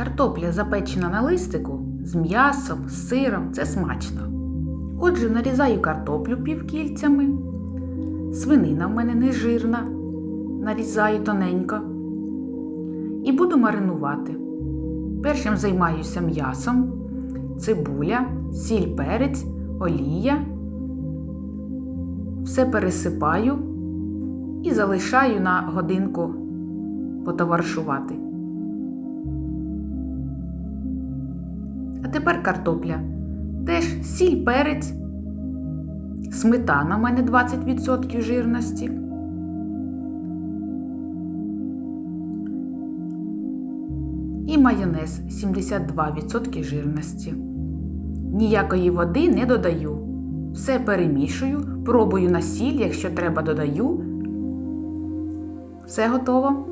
Картопля запечена на листику з м'ясом, з сиром це смачно. Отже, нарізаю картоплю півкільцями. Свинина в мене не жирна, нарізаю тоненько. І буду маринувати. Першим займаюся м'ясом, цибуля, сіль, перець, олія. Все пересипаю і залишаю на годинку потоваришувати. А тепер картопля. Теж сіль, перець, сметана в мене 20% жирності. І майонез 72% жирності. Ніякої води не додаю. Все перемішую, пробую на сіль, якщо треба, додаю. Все готово.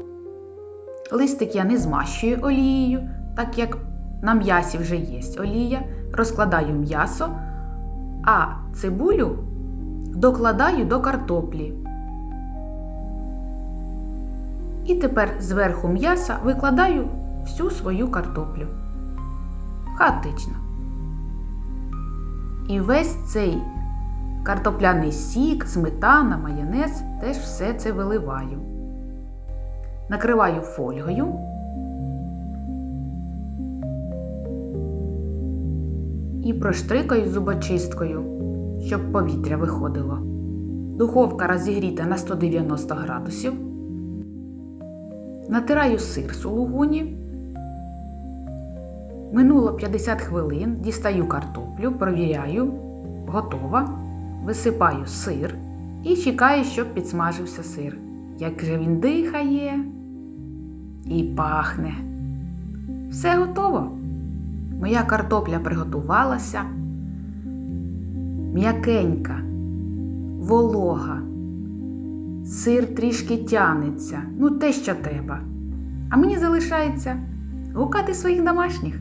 Листик я не змащую олією, так як на м'ясі вже є олія. Розкладаю м'ясо, а цибулю докладаю до картоплі. І тепер зверху м'яса викладаю всю свою картоплю. Хаотично. І весь цей картопляний сік, сметана, майонез теж все це виливаю. Накриваю фольгою. І проштрикаю зубочисткою, щоб повітря виходило. Духовка розігріта на 190 градусів. Натираю сир сулугуні. Минуло 50 хвилин, дістаю картоплю, провіряю, готова. Висипаю сир і чекаю, щоб підсмажився сир. Як же він дихає і пахне. Все готово. Моя картопля приготувалася. М'якенька, волога, сир трішки тянеться, ну те, що треба. А мені залишається гукати своїх домашніх.